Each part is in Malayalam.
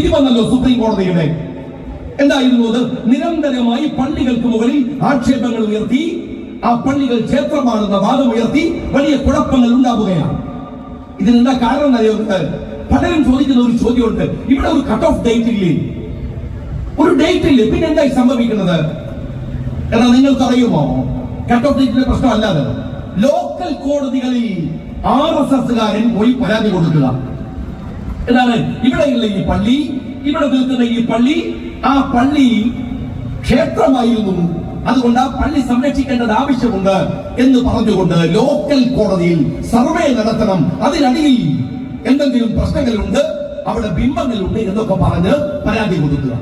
വിധി വന്നല്ലോ സുപ്രീം കോടതിയുടെ എന്തായിരുന്നു അത്? നിരന്തരമായി പള്ളികൾക്ക് മുകളിൽ ആക്ഷേപങ്ങൾ ഉയർത്തി ആ പള്ളികൾ ക്ഷേത്രമാണെന്ന വാദം ഉയർത്തി വലിയ കുഴപ്പങ്ങൾ ഉണ്ടാവുകയാണ്. ഇതിനെന്താ കാരണം അറിയുന്നത് പലരും ചോദിക്കുന്ന ഒരു ചോദ്യമുണ്ട്. ഇവിടെ ഒരു കട്ട് ഓഫ് ഡേറ്റ് ഇല്ലേ? ഒരു ഡേറ്റ് ഇല്ലേ? പിന്നെ എന്തായി സംഭവിക്കുന്നത്? എന്നാൽ നിങ്ങൾക്കറിയുമോ? കട്ട് ഓഫ് ഡേറ്റിന്റെ പ്രശ്നമല്ലാതെ ലോക്കൽ കോടതികളിൽ ആർ എസ് എസ്കാരൻ പോയി പരാതി കൊടുക്കുക. എന്താണ്? ഇവിടെയുള്ള ഈ പള്ളി ഇവിടെ നിൽക്കുന്ന ഈ പള്ളി ആ പള്ളി ക്ഷേത്രമായിരുന്നു. അതുകൊണ്ട് ആ പള്ളി സംരക്ഷിക്കേണ്ടത് ആവശ്യമുണ്ട് എന്ന് പറഞ്ഞുകൊണ്ട് ലോക്കൽ കോടതിയിൽ സർവേ നടത്തണം. അതിനടിയിൽ എന്തെങ്കിലും പ്രശ്നങ്ങളുണ്ട് അവിടെ ബിംബങ്ങളുണ്ട് എന്നൊക്കെ പറഞ്ഞ് പരാതി കൊടുക്കുക.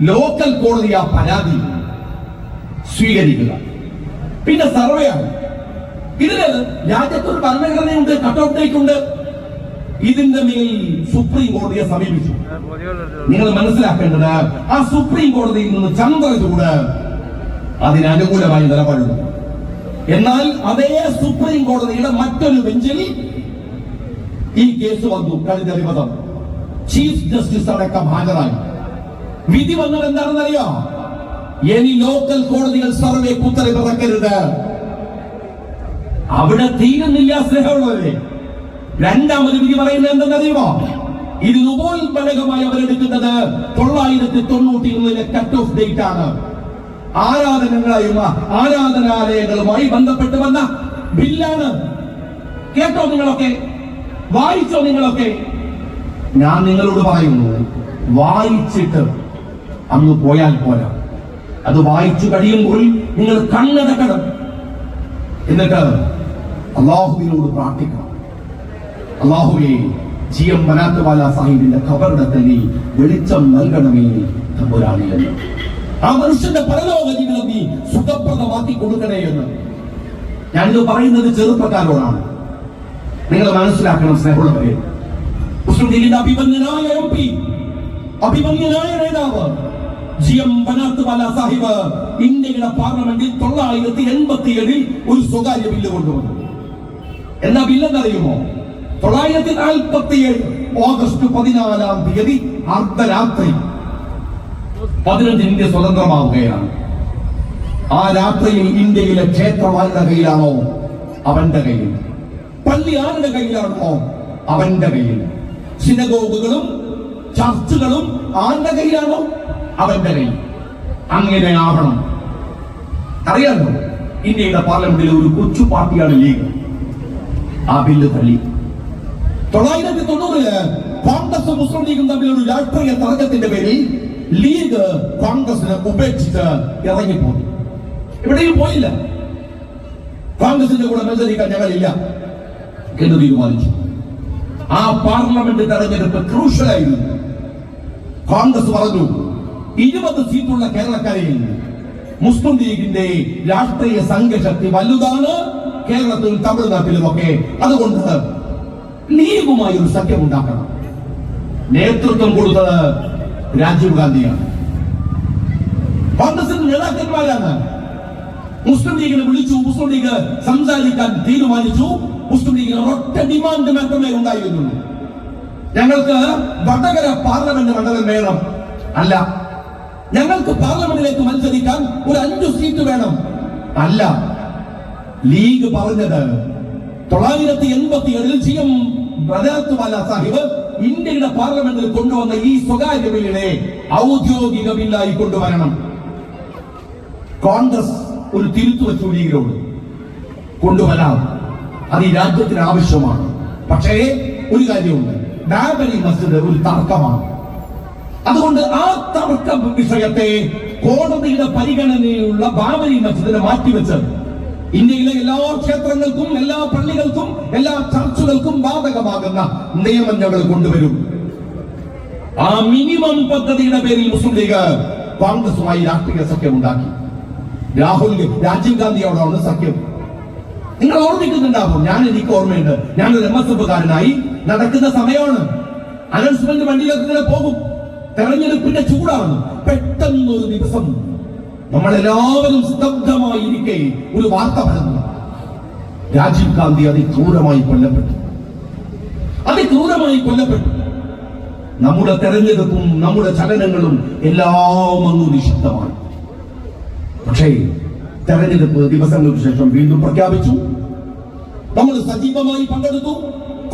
ലോക്കൽ കോടതി ആ പരാതി സ്വീകരിക്കുക. പിന്നെ സർവേ ആണ്. ഇതിന് രാജ്യത്തൊരു ഭരണഘടനയുണ്ട് കട്ട് ഔട്ട് ഡേറ്റ് ഉണ്ട്. ഇതിന്റെ മേൽ സുപ്രീം കോടതിയെ സമീപിച്ചു. നിങ്ങൾ മനസ്സിലാക്കേണ്ടത് ആ സുപ്രീം കോടതിയിൽ നിന്ന് ചന്ദ്രചൂട് അതിനനുകൂലമായി നിലപാടുന്നു എന്നാൽ അതേ സുപ്രീം കോടതിയുടെ മറ്റൊരു ബെഞ്ചിൽ ഈ കേസ് വന്നു കഴിഞ്ഞ വിമതം ചീഫ് ജസ്റ്റിസ് അടക്കം ഹാജരായി. വിധി വന്നത് എന്താണെന്നറിയോ? ഇനി ലോക്കൽ കോടതികൾ സർവേ ഉത്തരവിറക്കരുത് അവിടെ തീരുന്നില്ല സ്നേഹമുള്ളവരെ. രണ്ടാമത് വിധി പറയുന്നത് എന്തെന്നറിയുമോ ഇത് ഉപോത്ബലകമായി അവരെടുക്കുന്നത് തൊള്ളായിരത്തി തൊണ്ണൂറ്റി ഒന്നിലെ കട്ട് ഓഫ് ഡേറ്റ് ആണ്. ആരാധനകളായും ആരാധനാലയങ്ങളുമായി ബന്ധപ്പെട്ട് വന്ന ബില്ലാണ്. കേട്ടോ നിങ്ങളൊക്കെ? വായിച്ചോ നിങ്ങളൊക്കെ? ഞാൻ നിങ്ങളോട് പറയുന്നു വായിച്ചിട്ട് അങ്ങ് പോയാൽ പോരാ. അത് വായിച്ചു കഴിയുമ്പോൾ നിങ്ങൾ കണ്ണടക്കണം. എന്നിട്ട് അള്ളാഹുവിനോട് പ്രാർത്ഥിക്കണം. അള്ളാഹുവേ ജി എം മനാത്തുവാല സാഹിബിന്റെ ഖബറിടത്തിൽ നീ വെളിച്ചം നൽകണമേ തമ്പുരാണി ആ മനുഷ്യന്റെ പരലോകജീവിതം നീ സുഖപ്രദമാക്കി കൊടുക്കണേ എന്ന്. ഞാനിത് പറയുന്നത് ചെറുപ്പക്കാരോടാണ്. നിങ്ങൾ മനസ്സിലാക്കണം സ്നേഹമുള്ളവരെ. മുസ്ലിം ലീഗിന്റെ അഭിമന്യനായ എം പി അഭിമന്യനായ നേതാവ് ജി എം ബനാത്തുവാല സാഹിബ് ഇന്ത്യയുടെ പാർലമെന്റിൽ തൊള്ളായിരത്തി എൺപത്തി ഏഴിൽ ഒരു സ്വകാര്യ ബില്ല് കൊണ്ടുവന്നു. എന്നാ ബില്ലെന്നറിയുമോ? തൊള്ളായിരത്തി നാൽപ്പത്തി ഏഴ് ഓഗസ്റ്റ് പതിനാലാം തീയതി അർദ്ധരാത്രി പതിനഞ്ച് ഇന്ത്യ സ്വതന്ത്രമാവുകയാണ്. ആ രാത്രിയിൽ ഇന്ത്യയിലെ ക്ഷേത്രം ആരുടെ കയ്യിലാണോ? അവന്റെ കയ്യിൽ. പള്ളി ആരുടെ കയ്യിലാണോ? അവന്റെ കയ്യിൽ. സിനഗോഗുകളും ചർച്ചുകളും ആരുടെ കയ്യിലാണോ? അവന്റെ കയ്യിൽ. അങ്ങനെ ആവണം. അറിയാമോ? ഇന്ത്യയുടെ പാർലമെന്റിലെ ഒരു കൊച്ചു പാർട്ടിയാണ് ലീഗ്. ആ ബില്ല് തള്ളി. തൊള്ളായിരത്തി തൊണ്ണൂറിൽ കോൺഗ്രസ് മുസ്ലിം ലീഗും തമ്മിൽ ഒരു രാഷ്ട്രീയ തർക്കത്തിന്റെ പേരിൽ ലീഗ് കോൺഗ്രസിന് ഉപേക്ഷിച്ച് ഇറങ്ങിപ്പോയി. എവിടെയും പോയില്ല. കോൺഗ്രസിന്റെ കൂടെ മത്സരിക്കാൻ ഞങ്ങളില്ല എന്ന് തീരുമാനിച്ചു. ആ പാർലമെന്റ് തെരഞ്ഞെടുപ്പ് ക്രൂഷ്യലായിരുന്നു. കോൺഗ്രസ് പറഞ്ഞു ഇരുപത് സീറ്റുള്ള കേരളക്കരയിൽ മുസ്ലിം ലീഗിന്റെ രാഷ്ട്രീയ സംഘശക്തി വലുതാണ്. കേരളത്തിലും തമിഴ്നാട്ടിലുമൊക്കെ. അതുകൊണ്ട് ലീഗുമായി ഒരു സഖ്യം ഉണ്ടാക്കണം. നേതൃത്വം കൊടുത്തത് രാജീവ് ഗാന്ധിയാണ്. കോൺഗ്രസിന്റെ നേതാക്കന്മാരാണ്. മുസ്ലിം ലീഗിനെ വിളിച്ചു മുസ്ലിം ലീഗ് സംസാരിക്കാൻ തീരുമാനിച്ചു. മുസ്ലിം ലീഗിന് ഒറ്റ ഡിമാൻഡ് മാത്രമേ ഉണ്ടായിരുന്നുള്ളൂ. ഞങ്ങൾക്ക് വടകര പാർലമെന്റ് മണ്ഡലം വേണം. അല്ല ഞങ്ങൾക്ക് പാർലമെന്റിലേക്ക് മത്സരിക്കാൻ ഒരു അഞ്ചു സീറ്റ് വേണം. അല്ല ലീഗ് പറഞ്ഞത് തൊള്ളായിരത്തി എൺപത്തി ഏഴിൽ ജി എം ബദാത്തുവാല സാഹിബ് ഇന്ത്യയുടെ പാർലമെന്റിൽ കൊണ്ടുവന്ന ഈ സ്വകാര്യ ബില്ലിനെ ഔദ്യോഗിക ബില്ലായി കൊണ്ടുവരണം. കോൺഗ്രസ് ഒരു തിരുത്തു വെച്ചു ലീഗിനോട് കൊണ്ടുവരാം. അത് ഈ രാജ്യത്തിന് ആവശ്യമാണ്. പക്ഷേ ഒരു കാര്യമുണ്ട്. ബാബരി മസ്ജിദ് ഒരു തർക്കമാണ്. അതുകൊണ്ട് ആ തർക്ക വിഷയത്തെ കോടതിയുടെ പരിഗണനയിലുള്ള ബാബരി മസ്ജിദിനെ മാറ്റിവെച്ച് ഇന്ത്യയിലെ എല്ലാ ക്ഷേത്രങ്ങൾക്കും എല്ലാ പള്ളികൾക്കും എല്ലാ ചർച്ചുകൾക്കും ബാധകമാകുന്ന നിയമം ഞങ്ങൾ കൊണ്ടുവരും. ആ മിനിമം പദ്ധതിയുടെ പേരിൽ മുസ്ലിം ലീഗ് കോൺഗ്രസുമായി രാഷ്ട്രീയ സഖ്യം ഉണ്ടാക്കി. രാഹുൽ രാജീവ് ഗാന്ധിയോടാണ് സഖ്യം. നിങ്ങൾ ഓർമ്മിക്കുന്നുണ്ടാവും ഞാൻ എനിക്ക് ഓർമ്മയുണ്ട്. ഞാനൊരു എം എസ് എഫുകാരനായി നടക്കുന്ന സമയമാണ്. അനൗൺസ്മെന്റ് വണ്ടിയിലൊക്കെ പോകും. തെരഞ്ഞെടുപ്പിന്റെ ചൂടാണ്. പെട്ടെന്ന് ഒരു ദിവസം നമ്മളെല്ലാവരും സ്തബ്ധമായിരിക്കെ ഒരു വാർത്ത പറഞ്ഞു. രാജീവ് ഗാന്ധി അതിക്രൂരമായി കൊല്ലപ്പെട്ടു. അതിക്രൂരമായി കൊല്ലപ്പെട്ടു. നമ്മുടെ തെരഞ്ഞെടുപ്പും നമ്മുടെ ചലനങ്ങളും എല്ലാം അങ്ങ് നിഷിദ്ധമാണ്. പക്ഷേ തെരഞ്ഞെടുപ്പ് ദിവസങ്ങൾക്ക് ശേഷം വീണ്ടും പ്രഖ്യാപിച്ചു. നമ്മൾ സജീവമായി പങ്കെടുത്തു.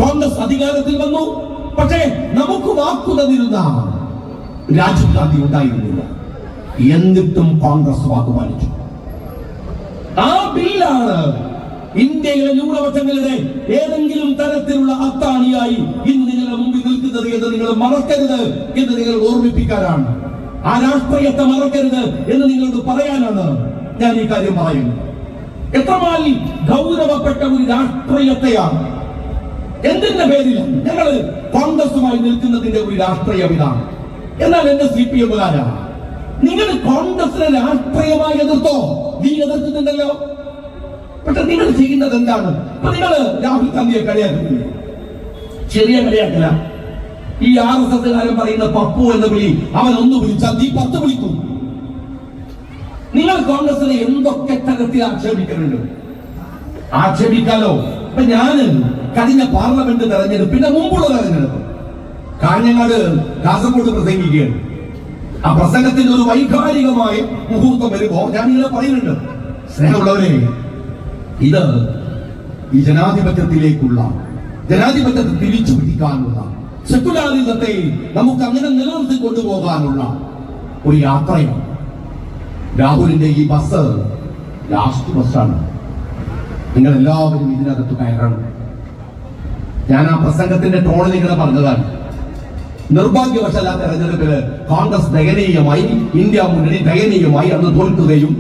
കോൺഗ്രസ് അധികാരത്തിൽ വന്നു. പക്ഷേ നമുക്ക് വാക്കു തന്നിരുന്ന രാജീവ് ഗാന്ധി ഉണ്ടായിരുന്നില്ല എന്നിട്ടും കോൺഗ്രസ് വാഗ്ദാനിച്ചു ആ ബില്ലാണ് ഇന്ത്യയിലെ ന്യൂനപക്ഷങ്ങളുടെ ഏതെങ്കിലും തരത്തിലുള്ള അത്താണിയായി ഇന്ന് നിങ്ങളുടെ മുമ്പിൽ നിൽക്കുന്നത് എന്ന് നിങ്ങൾ മറക്കരുത് എന്ന് നിങ്ങൾ ഓർമ്മിപ്പിക്കാനാണ്. ആ രാഷ്ട്രീയത്തെ മറക്കരുത് എന്ന് നിങ്ങളോട് പറയാനാണ് ഞാൻ ഈ കാര്യം പറയുന്നത്. എത്രമാൽ ഗൗരവപ്പെട്ട ഒരു രാഷ്ട്രീയത്തെയാണ്. എന്തിന്റെ പേരിൽ? ഞങ്ങൾ കോൺഗ്രസുമായി നിൽക്കുന്നതിന്റെ ഒരു രാഷ്ട്രീയം ഇതാണ് എന്നാൽ എന്റെ സി പി എമ്മുകാരാണ് നിങ്ങൾ കോൺഗ്രസിനെ രാഷ്ട്രീയമായി എതിർത്തോ? നീ എതിർക്കുന്നുണ്ടല്ലോ. പക്ഷെ നിങ്ങൾ ചെയ്യുന്നത് എന്താണ്? നിങ്ങൾ രാഹുൽ ഗാന്ധിയെ കളിയാക്കുന്നു. ചെറിയ കളിയാക്കില്ല. ഈ ആർ എസ് എസ് കാരൻ പറയുന്ന പപ്പു എന്ന വിളി അവൻ ഒന്ന് വിളിച്ചാൽ നീ പത്ത് വിളിക്കും. നിങ്ങൾ കോൺഗ്രസിനെ എന്തൊക്കെ തരത്തിൽ ആക്ഷേപിക്കുന്നുണ്ട്? ആക്ഷേപിക്കാലോ? ഇപ്പൊ ഞാൻ കഴിഞ്ഞ പാർലമെന്റ് തെരഞ്ഞെടുപ്പിന്റെ മുമ്പുള്ള തെരഞ്ഞെടുപ്പ്. കാഞ്ഞങ്ങാട് കാസർഗോഡ് പ്രസംഗിക്കുകയാണ്. ആ പ്രസംഗത്തിന്റെ ഒരു വൈകാരികമായ മുഹൂർത്തം വരുമ്പോ ഞാൻ ഇങ്ങനെ പറയുന്നുണ്ട്. സ്നേഹമുള്ളവരെ ഇത് ഈ ജനാധിപത്യത്തിലേക്കുള്ള ജനാധിപത്യത്തെ തിരിച്ചു പിടിക്കാനുള്ള സെക്കുലാരിസത്തെ നമുക്ക് അങ്ങനെ നിലനിർത്തി കൊണ്ടുപോകാനുള്ള ഒരു യാത്രയാണ്. രാഹുലിന്റെ ഈ ബസ് ലാസ്റ്റ് ബസ്സാണ് നിങ്ങൾ എല്ലാവരും ഇതിനകത്ത് കയറണം. ഞാൻ ആ പ്രസംഗത്തിന്റെ ടോണ് നിങ്ങളെ പറഞ്ഞതാണ്. നിർഭാഗ്യവശാൽ തെരഞ്ഞെടുപ്പിൽ കോൺഗ്രസ് ദയനീയമായി ഇന്ത്യ മുന്നണി ദയനീയമായി അന്ന് തോൽക്കുകയും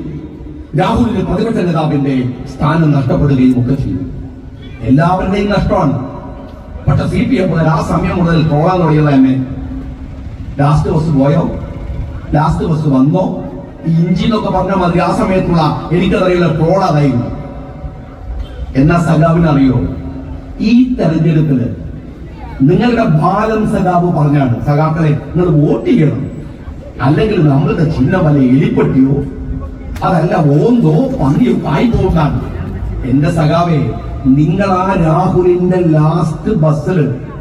രാഹുലിന്റെ പ്രതിപക്ഷ നേതാവിന്റെ സ്ഥാനം നഷ്ടപ്പെടുകയും ഒക്കെ ചെയ്യും എല്ലാവരുടെയും നഷ്ടമാണ്. പക്ഷെ സി പി എം ആ സമയം മുതൽ ട്രോളാൻ തുടങ്ങിയത് തന്നെ ലാസ്റ്റ് ബസ് പോയോ? ലാസ്റ്റ് ബസ് വന്നോ? ഈ ഇഞ്ചി എന്നൊക്കെ പറഞ്ഞ മതി. ആ സമയത്തുള്ള എനിക്കറിയില്ല ട്രോൾ അതായിരുന്നു എന്നാ സഖാവിന് അറിയോ ഈ തെരഞ്ഞെടുപ്പിൽ നിങ്ങളുടെ ബാലൻ സഖാവ് പറഞ്ഞാണ്. സഖാക്കളെ നിങ്ങൾ വോട്ട് ചെയ്യണം. അല്ലെങ്കിൽ നമ്മളുടെ ചിഹ്നമല്ല എലിപ്പെട്ടിയോ? അതല്ല ഓന്തോ പന്നിയോ കായി പോകുന്നതാണ് എന്റെ സഖാവേ നിങ്ങൾ ആ രാഹുലിന്റെ ലാസ്റ്റ് ബസ്സിൽ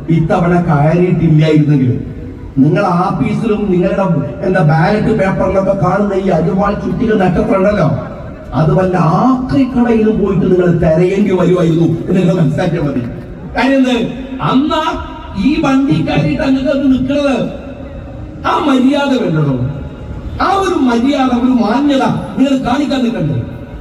ഇത്തവണ കയറിയിട്ടില്ലായിരുന്നെങ്കിൽ നിങ്ങൾ ആഫീസിലും നിങ്ങളുടെ എന്താ ബാലറ്റ് പേപ്പറിലൊക്കെ കാണുന്ന ഈ അരുവാൾ ചുറ്റിക നക്ഷത്രമുണ്ടല്ലോ? അത് വല്ല ആക്രിക്കടയിലും പോയിട്ട് നിങ്ങൾ തിരയേണ്ടി വരുമായിരുന്നു എന്ന് നിങ്ങൾ മനസ്സിലാക്കിയാൽ മതി. കാര്യം അന്ന് ആ ഈ വണ്ടി കയറിയിട്ട് അങ്ങ് നിൽക്കുന്നത് ആ മര്യാദ വേണ്ടതോ? ആ ഒരു മര്യാദ ഒരു മാന്യത നിങ്ങൾ കാണിക്കാൻ നിൽക്കണ്ടേ?